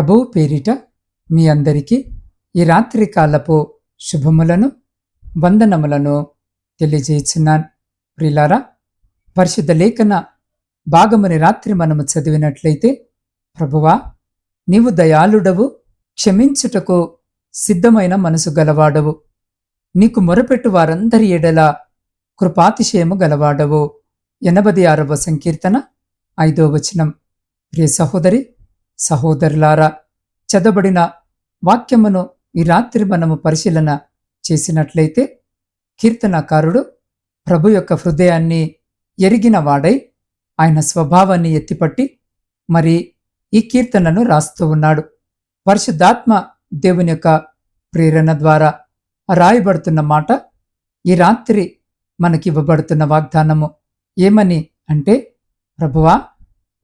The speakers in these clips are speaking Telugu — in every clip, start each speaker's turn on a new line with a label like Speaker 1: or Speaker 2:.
Speaker 1: ప్రభువు పేరిట మీ అందరికీ ఈ రాత్రి కాలపు శుభములను వందనములను తెలియజేస్తున్నాను. ప్రిలారా పరిశుద్ధ లేఖన భాగముని రాత్రి మనము చదివినట్లయితే ప్రభువా నీవు దయాళుడవు క్షమించుటకు సిద్ధమైన మనసు గలవాడవు. నీకు మొరపెట్టు వారందరి ఎడల కృపాతిశయము గలవాడవు. ఎనభది ఆరవ సంకీర్తన ఐదో వచనం. ప్రియ సహోదరి సహోదరులారా చదబడిన వాక్యమును ఈ రాత్రి మనము పరిశీలన చేసినట్లయితే కీర్తనకారుడు ప్రభు యొక్క హృదయాన్ని ఎరిగిన వాడై ఆయన స్వభావాన్ని ఎత్తిపట్టి మరి ఈ కీర్తనను రాస్తూ ఉన్నాడు. పరిశుద్ధాత్మ దేవుని యొక్క ప్రేరణ ద్వారా రాయబడుతున్న మాట ఈ రాత్రి మనకివ్వబడుతున్న వాగ్దానము. ఏమని అంటే ప్రభువా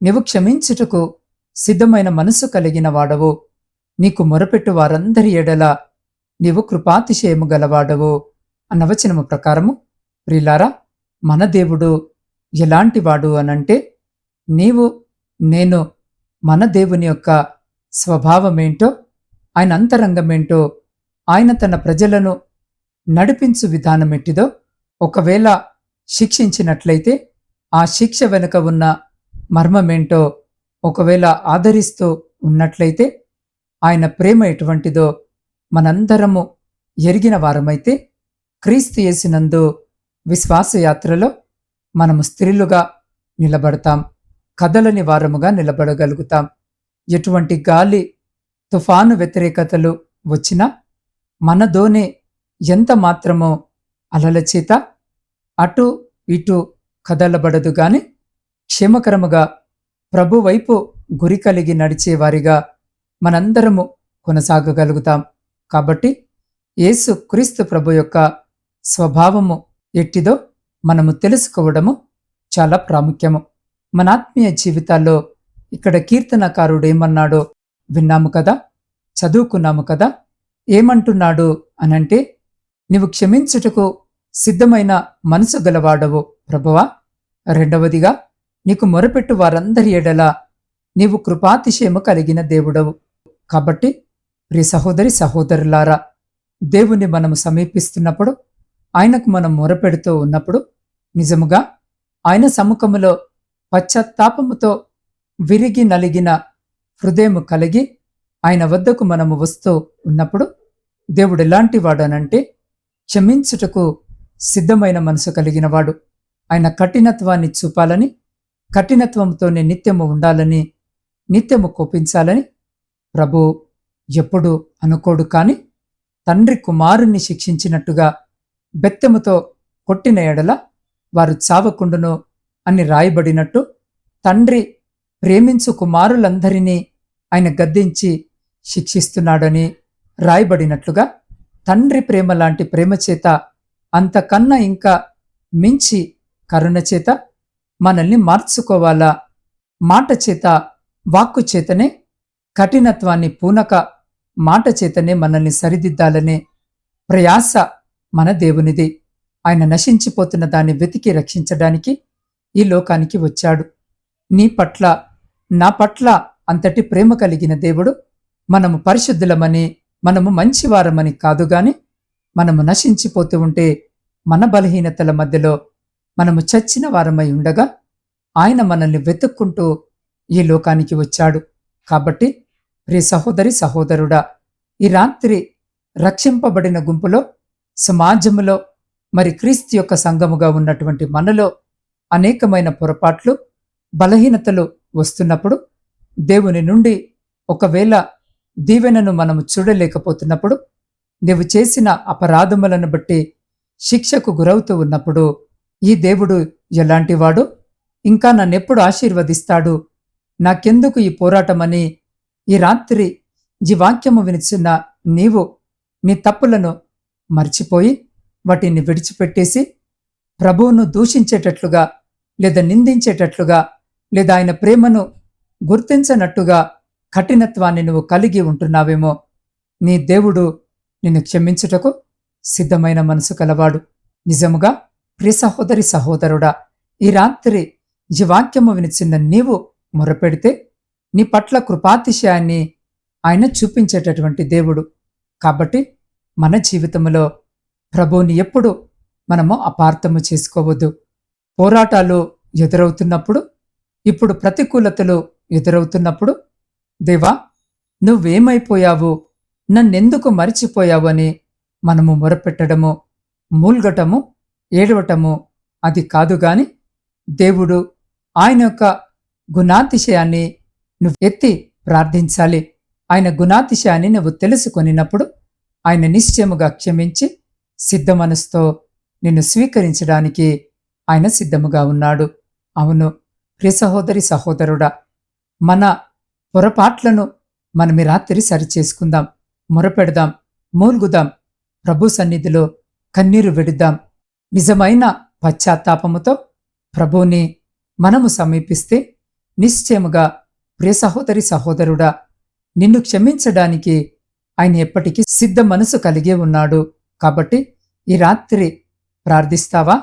Speaker 1: నీవు క్షమించుటకు సిద్ధమైన మనసు కలిగిన వాడవు. నీకు మొరపెట్టు వారందరి ఎడల నీవు కృపాతిశయము గలవాడవు అన్నవచనము ప్రకారము ప్రిలారా మన దేవుడు ఎలాంటివాడు అనంటే నీవు నేను మన దేవుని యొక్క స్వభావమేంటో ఆయన అంతరంగమేంటో ఆయన తన ప్రజలను నడిపించు విధానమెట్టిదో ఒకవేళ శిక్షించినట్లయితే ఆ శిక్ష వెనుక ఉన్న మర్మమేంటో ఒకవేళ ఆదరిస్తూ ఉన్నట్లయితే ఆయన ప్రేమ ఎటువంటిదో మనందరము ఎరిగిన వారమైతే క్రీస్తు యేసినందు విశ్వాసయాత్రలో మనము స్త్రీలుగా నిలబడతాం కదలని వారముగా నిలబడగలుగుతాం. ఎటువంటి గాలి తుఫాను వ్యతిరేకతలు వచ్చినా మనదోనే ఎంత మాత్రమో అలల చేత అటు ఇటు కదలబడదు గాని క్షేమకరముగా ప్రభువైపు గురి కలిగి నడిచేవారిగా మనందరము కొనసాగగలుగుతాం. కాబట్టి యేసు క్రీస్తు ప్రభు యొక్క స్వభావము ఎట్టిదో మనము తెలుసుకోవడము చాలా ప్రాముఖ్యము. మన ఆత్మీయ జీవితాల్లో ఇక్కడ కీర్తనకారుడు ఏమన్నాడో విన్నాము కదా? చదువుకున్నాము కదా? ఏమంటున్నాడు అనంటే నీవు క్షమించుటకు సిద్ధమైన మనసు గలవాడవు ప్రభువా. రెండవదిగా నీకు మొరపెట్టు వారందరి ఎడల నీవు కృపాతిశయము కలిగిన దేవుడవు. కాబట్టి ప్రియ సహోదరి సహోదరులారా దేవుని మనము సమీపిస్తున్నప్పుడు ఆయనకు మనం మొరపెడుతూ ఉన్నప్పుడు నిజముగా ఆయన సముఖములో పశ్చాత్తాపముతో విరిగి నలిగిన హృదయము కలిగి ఆయన వద్దకు మనము వస్తూ ఉన్నప్పుడు దేవుడు ఎలాంటి వాడనంటే క్షమించుటకు సిద్ధమైన మనసు కలిగినవాడు. ఆయన కఠినత్వాన్ని చూపాలని కఠినత్వంతోనే నిత్యము ఉండాలని నిత్యము కోపించాలని ప్రభు ఎప్పుడు అనుకోడు కాని తండ్రి కుమారుణ్ణి శిక్షించినట్టుగా బెత్తెముతో కొట్టిన ఎడల వారు చావకుండును అని రాయబడినట్టు తండ్రి ప్రేమించు కుమారులందరినీ ఆయన గద్దించి శిక్షిస్తున్నాడని రాయబడినట్లుగా తండ్రి ప్రేమ లాంటి ప్రేమ చేత అంతకన్నా ఇంకా మించి కరుణ చేత మనల్ని మార్చుకోవాలా? మాట చేత వాక్కు చేతనే కఠినత్వాన్ని పూనక మాట చేతనే మనల్ని సరిదిద్దాలనే ప్రయాస మన దేవునిది. ఆయన నశించిపోతున్న దాన్ని వెతికి రక్షించడానికి ఈ లోకానికి వచ్చాడు. నీ పట్ల నా పట్ల అంతటి ప్రేమ కలిగిన దేవుడు మనము పరిశుద్ధులమని మనము మంచివారమని కాదు గాని మనము నశించిపోతూ ఉంటే మన బలహీనతల మధ్యలో మనము చచ్చిన వారమై ఉండగా ఆయన మనల్ని వెతుక్కుంటూ ఈ లోకానికి వచ్చాడు. కాబట్టి ప్రియ సహోదరి సహోదరుడా ఈ రాత్రి రక్షింపబడిన గుంపులో సమాజములో మరి క్రీస్తు యొక్క సంఘముగా ఉన్నటువంటి మనలో అనేకమైన పొరపాట్లు బలహీనతలు వస్తున్నప్పుడు దేవుని నుండి ఒకవేళ దీవెనను మనము చూడలేకపోతున్నప్పుడు నీవు చేసిన అపరాధములను బట్టి శిక్షకు గురవుతూ ఉన్నప్పుడు ఈ దేవుడు ఎలాంటివాడు? ఇంకా నన్నెప్పుడు ఆశీర్వదిస్తాడు? నాకెందుకు ఈ పోరాటమని? ఈ రాత్రి ఈ వాక్యము వినిచున్న నీవు నీ తప్పులను మర్చిపోయి వాటిని విడిచిపెట్టేసి ప్రభువును దూషించేటట్లుగా లేదా నిందించేటట్లుగా లేదా ఆయన ప్రేమను గుర్తించనట్టుగా కఠినత్వాన్ని నువ్వు కలిగి ఉంటున్నావేమో? నీ దేవుడు నిన్ను క్షమించుటకు సిద్ధమైన మనసు కలవాడు. నిజముగా ప్రి సహోదరి సహోదరుడా ఈ రాత్రి జీవాక్యము వాక్యము వినిచిన్న నీవు మొరపెడితే నీ పట్ల కృపాతిశయాన్ని ఆయన చూపించేటటువంటి దేవుడు. కాబట్టి మన జీవితంలో ప్రభువుని ఎప్పుడు మనము అపార్థము చేసుకోవద్దు. పోరాటాలు ఎదురవుతున్నప్పుడు ఇప్పుడు ప్రతికూలతలు ఎదురవుతున్నప్పుడు దేవా నువ్వేమైపోయావు? నన్నెందుకు మరిచిపోయావు అని మనము మొరపెట్టడము మూల్గటము ఏడవటము అది కాదు గాని దేవుడు ఆయన యొక్క గుణాతిశయాన్ని నువ్వు ఎత్తి ప్రార్థించాలి. ఆయన గుణాతిశయాన్ని నువ్వు తెలుసుకొనినప్పుడు ఆయన నిశ్చయముగా క్షమించి సిద్ధ మనసుతో నిన్ను స్వీకరించడానికి ఆయన సిద్ధముగా ఉన్నాడు. అవును ప్రియ సహోదరి సహోదరుడా మన పొరపాట్లను మనమి రాత్రి సరిచేసుకుందాం మొరపెడదాం మూల్గుదాం ప్రభు సన్నిధిలో కన్నీరు విడుద్దాం. నిజమైన పశ్చాత్తాపముతో ప్రభువుని మనము సమీపిస్తే నిశ్చయముగా ప్రియ సహోదరి సహోదరుడా నిన్ను క్షమించడానికి ఆయన ఎప్పటికీ సిద్ధ మనసు కలిగి ఉన్నాడు. కాబట్టి ఈ రాత్రి ప్రార్థిస్తావా?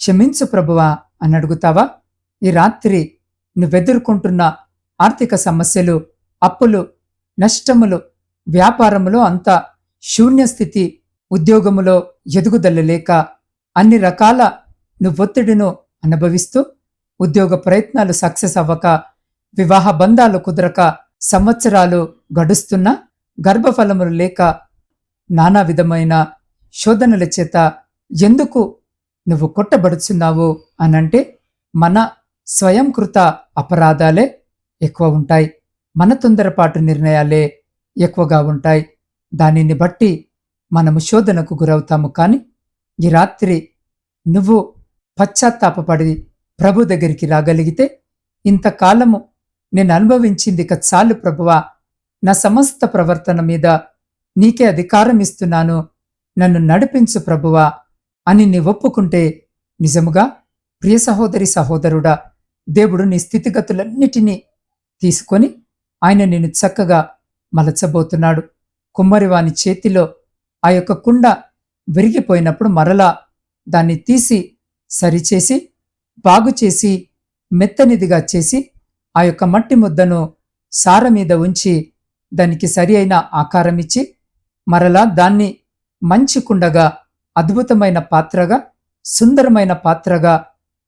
Speaker 1: క్షమించు ప్రభువా అని అడుగుతావా? ఈ రాత్రి నువ్వెదుర్కొంటున్న ఆర్థిక సమస్యలు అప్పులు నష్టములు వ్యాపారములో అంత శూన్యస్థితి ఉద్యోగములో ఎదుగుదల లేక అన్ని రకాల నువ్వొత్తిడిను అనుభవిస్తూ ఉద్యోగ ప్రయత్నాలు సక్సెస్ అవ్వక వివాహ బంధాలు కుదరక సంవత్సరాలు గడుస్తున్నా గర్భఫలములు లేక నానా విధమైన శోధనల చేత ఎందుకు నువ్వు కొట్టబడుచున్నావు అనంటే మన స్వయంకృత అపరాధాలే ఎక్కువ ఉంటాయి. మన తొందరపాటు నిర్ణయాలే ఎక్కువగా ఉంటాయి. దానిని బట్టి మనము శోధనకు గురవుతాము కానీ ఈ రాత్రి నువ్వు పశ్చాత్తాపపడి ప్రభు దగ్గరికి రాగలిగితే ఇంతకాలము నేను అనుభవించింది ఇక చాలు ప్రభువా. నా సమస్త ప్రవర్తన మీద నీకే అధికారం ఇస్తున్నాను. నన్ను నడిపించు ప్రభువా అని నీ ఒప్పుకుంటే నిజముగా ప్రియ సహోదరి సహోదరుడా దేవుడు నీ స్థితిగతులన్నిటినీ తీసుకొని ఆయన నిన్ను చక్కగా మలచబోతున్నాడు. కుమ్మరివాని చేతిలో ఆ యొక్క కుండ విరిగిపోయినప్పుడు మరలా దాన్ని తీసి సరిచేసి బాగు చేసి మెత్తనిదిగా చేసి ఆ యొక్క మట్టి ముద్దను సార మీద ఉంచి దానికి సరి అయిన ఆకారం ఇచ్చి మరలా దాన్ని మంచి కుండగా అద్భుతమైన పాత్రగా సుందరమైన పాత్రగా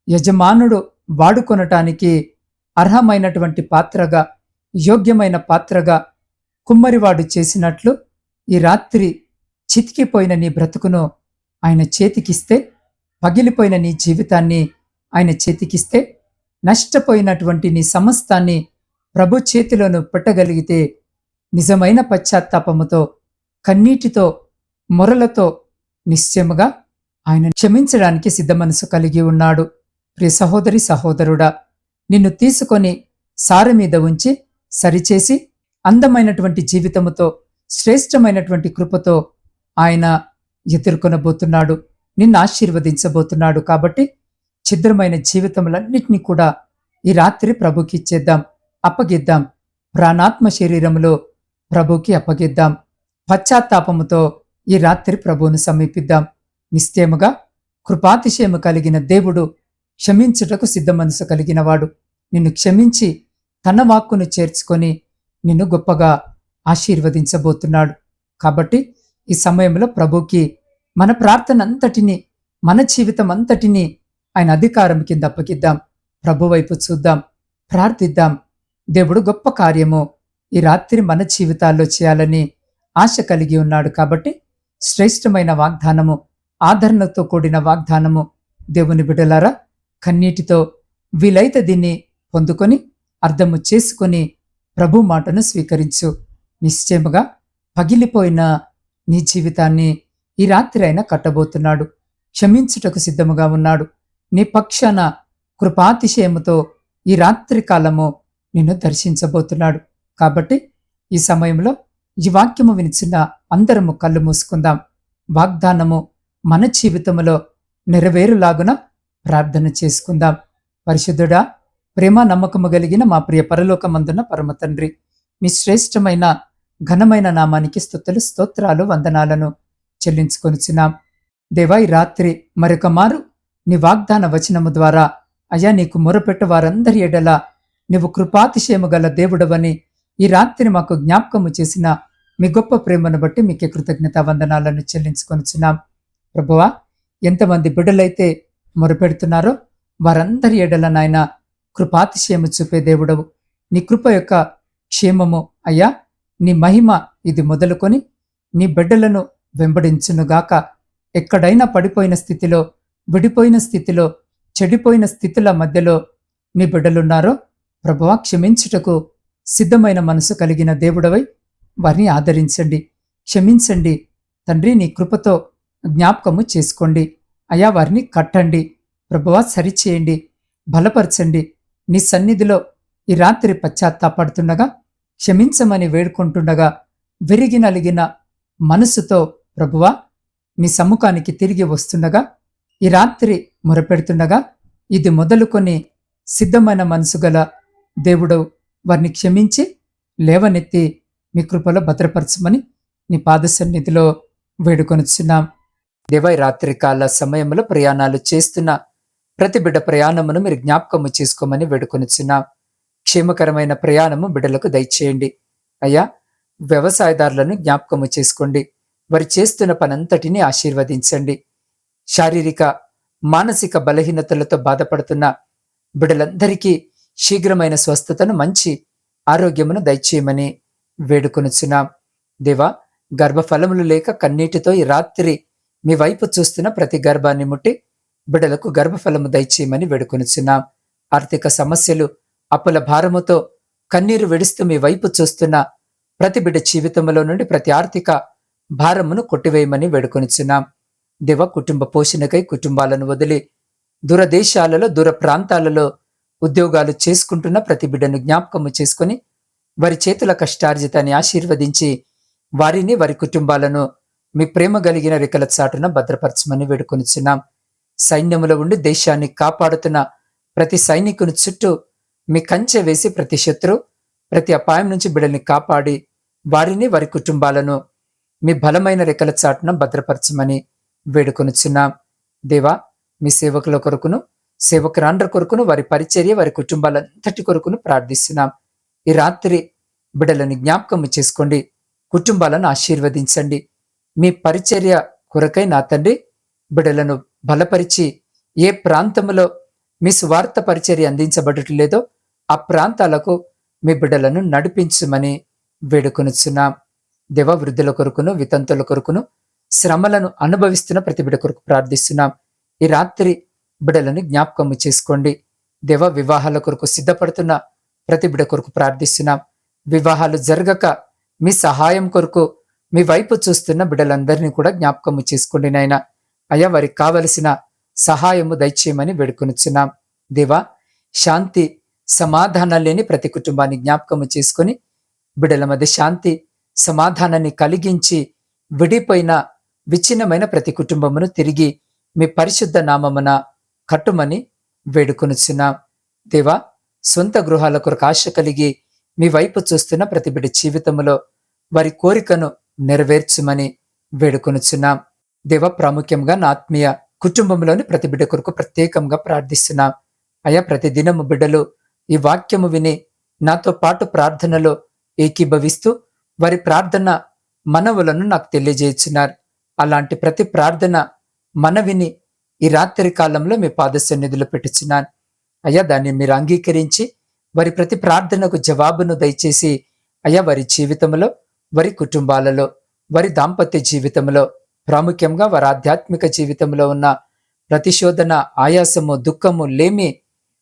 Speaker 1: యజమానుడు వాడుకొనటానికి అర్హమైనటువంటి పాత్రగా యోగ్యమైన పాత్రగా కుమ్మరివాడు చేసినట్లు ఈ రాత్రి చితికిపోయిన నీ బ్రతుకును ఆయన చేతికిస్తే పగిలిపోయిన నీ జీవితాన్ని ఆయన చేతికిస్తే నష్టపోయినటువంటి నీ సమస్తాన్ని ప్రభు చేతిలోను పెట్టగలిగితే నిజమైన పశ్చాత్తాపముతో కన్నీటితో మొరలతో నిశ్చయముగా ఆయన క్షమించడానికి సిద్ధమనసు కలిగి ఉన్నాడు. ప్రియ సహోదరి సహోదరుడా నిన్ను తీసుకొని సారి మీద ఉంచి సరిచేసి అందమైనటువంటి జీవితముతో శ్రేష్టమైనటువంటి కృపతో ఆయన ఎదుర్కొనబోతున్నాడు నిన్ను ఆశీర్వదించబోతున్నాడు కాబట్టి ఛిద్రమైన జీవితములన్నిటినీ కూడా ఈ రాత్రి ప్రభుకి ఇచ్చేద్దాం అప్పగిద్దాం. ప్రాణాత్మ శరీరములో ప్రభుకి అప్పగిద్దాం. పశ్చాత్తాపముతో ఈ రాత్రి ప్రభువును సమీపిద్దాం. నిశ్చయముగా కృపాతిశయము కలిగిన దేవుడు క్షమించుటకు సిద్ధమనసు కలిగినవాడు. నిన్ను క్షమించి తన వాక్కును చేర్చుకొని నిన్ను గొప్పగా ఆశీర్వదించబోతున్నాడు. కాబట్టి ఈ సమయంలో ప్రభుకి మన ప్రార్థన అంతటిని మన జీవితం అంతటిని ఆయన అధికారం కింద అప్పగిద్దాం. ప్రభు వైపు చూద్దాం ప్రార్థిద్దాం. దేవుడు గొప్ప కార్యము. ఈ రాత్రి మన జీవితాల్లో చేయాలని ఆశ కలిగి ఉన్నాడు కాబట్టి శ్రేష్టమైన వాగ్దానము ఆదరణతో కూడిన వాగ్దానము. దేవుని బిడలారా కన్నీటితో వీలైతే దీన్ని పొందుకొని అర్థము చేసుకొని ప్రభు మాటను స్వీకరించు. నిశ్చయముగా పగిలిపోయిన నీ జీవితాన్ని ఈ రాత్రి అయినా కట్టబోతున్నాడు. క్షమించుటకు సిద్ధముగా ఉన్నాడు. నీ పక్షాన కృపాతిశయముతో ఈ రాత్రి కాలము నిన్ను దర్శించబోతున్నాడు. కాబట్టి ఈ సమయంలో ఈ వాక్యము వినిచిన అందరము కళ్ళు మూసుకుందాం. వాగ్దానము మన జీవితములో నెరవేరులాగున ప్రార్థన చేసుకుందాం. పరిశుద్ధుడా ప్రేమ నమ్మకము కలిగిన మా ప్రియ పరలోకమందున పరమ తండ్రి మీ శ్రేష్టమైన ఘనమైన నామానికి స్థుతులు స్తోత్రాలు వందనాలను చెల్లించుకొనిచున్నాం. దేవా ఈ రాత్రి మరొక మారు నీ వాగ్దాన వచనము ద్వారా అయ్యా నీకు మొరపెట్టు వారందరి ఎడల నీవు కృపాతిశయము గల దేవుడవని ఈ రాత్రి మాకు జ్ఞాపకము చేసిన మీ గొప్ప ప్రేమను బట్టి మీకే కృతజ్ఞత వందనాలను చెల్లించుకొనిచున్నాం. ప్రభువా ఎంతమంది బిడ్డలైతే మొరపెడుతున్నారో వారందరి ఎడల నాయన కృపాతిశయము చూపే దేవుడవు. నీ కృప యొక్క క్షేమము అయ్యా నీ మహిమ ఇది మొదలుకొని నీ బిడ్డలను వెంబడించునుగాక. ఎక్కడైనా పడిపోయిన స్థితిలో విడిపోయిన స్థితిలో చెడిపోయిన స్థితుల మధ్యలో నీ బిడ్డలున్నారో ప్రభువా క్షమించుటకు సిద్ధమైన మనసు కలిగిన దేవుడవై వారిని ఆదరించండి. క్షమించండి. తండ్రి నీ కృపతో జ్ఞాపకము చేసుకోండి. అయా వారిని కట్టండి. ప్రభువా సరిచేయండి. బలపరచండి. నీ సన్నిధిలో ఈ రాత్రి పశ్చాత్తాపడుతుండగా క్షమించమని వేడుకుంటుండగా విరిగి నలిగిన మనసుతో ప్రభువా నీ సమ్ముఖానికి తిరిగి వస్తుండగా ఈ రాత్రి మొరపెడుతుండగా ఇది మొదలుకొని సిద్ధమైన మనసు గల దేవుడు వారిని క్షమించి లేవనెత్తి మీ కృపలో భద్రపరచమని నీ పాద సన్నిధిలో వేడుకొనిచున్నాం. దేవై రాత్రి కాల సమయంలో ప్రయాణాలు చేస్తున్న ప్రతి బిడ్డ ప్రయాణమును మీరు జ్ఞాపకము చేసుకోమని వేడుకొనిచున్నాం. క్షేమకరమైన ప్రయాణము బిడ్డలకు దయచేయండి. అయ్యా వ్యవసాయదారులను జ్ఞాపకము చేసుకోండి. వారు చేస్తున్న పనంతటిని ఆశీర్వదించండి. శారీరక మానసిక బలహీనతలతో బాధపడుతున్న బిడ్డలందరికీ శీఘ్రమైన స్వస్థతను మంచి ఆరోగ్యమును దయచేయమని వేడుకొనుచున్నాం. దేవా గర్భఫలములు లేక కన్నీటితో ఈ రాత్రి మీ వైపు చూస్తున్న ప్రతి గర్భాన్ని ముట్టి బిడ్డలకు గర్భఫలము దయచేయమని వేడుకొనుచున్నాం. ఆర్థిక సమస్యలు అప్పుల భారముతో కన్నీరు విడుస్తూ మీ వైపు చూస్తున్న ప్రతి బిడ్డ జీవితంలో నుండి ప్రతి ఆర్థిక భారమును కొట్టివేయమని వేడుకొనిచున్నాం. దివ కుటుంబ పోషణకై కుటుంబాలను వదిలి దూరదేశాలలో దూర ప్రాంతాలలో ఉద్యోగాలు చేసుకుంటున్న ప్రతి బిడ్డను జ్ఞాపకము చేసుకొని వారి చేతుల కష్టార్జితాన్ని ఆశీర్వదించి వారిని వారి కుటుంబాలను మీ ప్రేమ కలిగిన రెక్కల చాటున భద్రపరచమని వేడుకొనిచున్నాం. సైన్యములో ఉండి దేశాన్ని కాపాడుతున్న ప్రతి సైనికుని చుట్టూ మీ కంచె వేసి ప్రతి శత్రు ప్రతి అపాయం నుంచి బిడల్ని కాపాడి వారిని వారి కుటుంబాలను మీ బలమైన రెక్కల చాటున భద్రపరచమని వేడుకొనుచున్నాం. దేవా మీ సేవకుల కొరకును సేవకురాండ్ర కొరకును వారి పరిచర్య వారి కుటుంబాలంతటి కొరకును ప్రార్థిస్తున్నాం. ఈ రాత్రి బిడలని జ్ఞాపకం చేసుకోండి. కుటుంబాలను ఆశీర్వదించండి. మీ పరిచర్య కొరకై నా తండ్రి బిడలను బలపరిచి ఏ ప్రాంతంలో మీ సువార్త పరిచర్య అందించబడటం లేదో ఆ ప్రాంతాలకు మీ బిడ్డలను నడిపించమని వేడుకొనిచున్నాం. దేవవృద్ధుల కొరకును వితంతుల కొరకును శ్రమలను అనుభవిస్తున్న ప్రతి బిడ్డ కొరకు ప్రార్థిస్తున్నాం. ఈ రాత్రి బిడ్డలను జ్ఞాపకము చేసుకోండి. దేవ వివాహాల కొరకు సిద్ధపడుతున్న ప్రతి బిడ్డ కొరకు ప్రార్థిస్తున్నాం. వివాహాలు జరగక మీ సహాయం కొరకు మీ వైపు చూస్తున్న బిడ్డలందరినీ కూడా జ్ఞాపకము చేసుకోండి నాయన. అయ్యా వారికి కావలసిన సహాయము దయచేయమని వేడుకొనిచ్చున్నాం దేవా శాంతి సమాధానం లేని ప్రతి కుటుంబాన్ని జ్ఞాపకము చేసుకొని బిడ్డల మధ్య శాంతి సమాధానాన్ని కలిగించి విడిపోయిన విచ్ఛిన్నమైన ప్రతి కుటుంబమును తిరిగి మీ పరిశుద్ధ నామమున కట్టుమని వేడుకొనుచున్నాం. దేవా సొంత గృహాల కొరకు ఆశ కలిగి మీ వైపు చూస్తున్న ప్రతి బిడ్డ జీవితంలో వారి కోరికను నెరవేర్చుమని వేడుకొనుచున్నాం. దేవ ప్రాముఖ్యంగా నా ఆత్మీయ కుటుంబంలోని ప్రతి బిడ్డ కొరకు ప్రత్యేకంగా ప్రార్థిస్తున్నాం. అయా ప్రతి దినము బిడ్డలు ఈ వాక్యము విని నాతో పాటు ప్రార్థనలో ఏకీభవిస్తూ వారి ప్రార్థన మనవులను నాకు తెలియజేయించినారు. అలాంటి ప్రతి ప్రార్థన మనవిని ఈ రాత్రి కాలంలో మీ పాద సన్నిధిలో పెట్టుచున్నాను అయ్యా దాన్ని మీరు అంగీకరించి వారి ప్రతి ప్రార్థనకు జవాబును దయచేసి అయ్యా వారి జీవితంలో వారి కుటుంబాలలో వారి దాంపత్య జీవితంలో ప్రాముఖ్యంగా వారి ఆధ్యాత్మిక జీవితంలో ఉన్న ప్రతిశోధన ఆయాసము దుఃఖము లేమి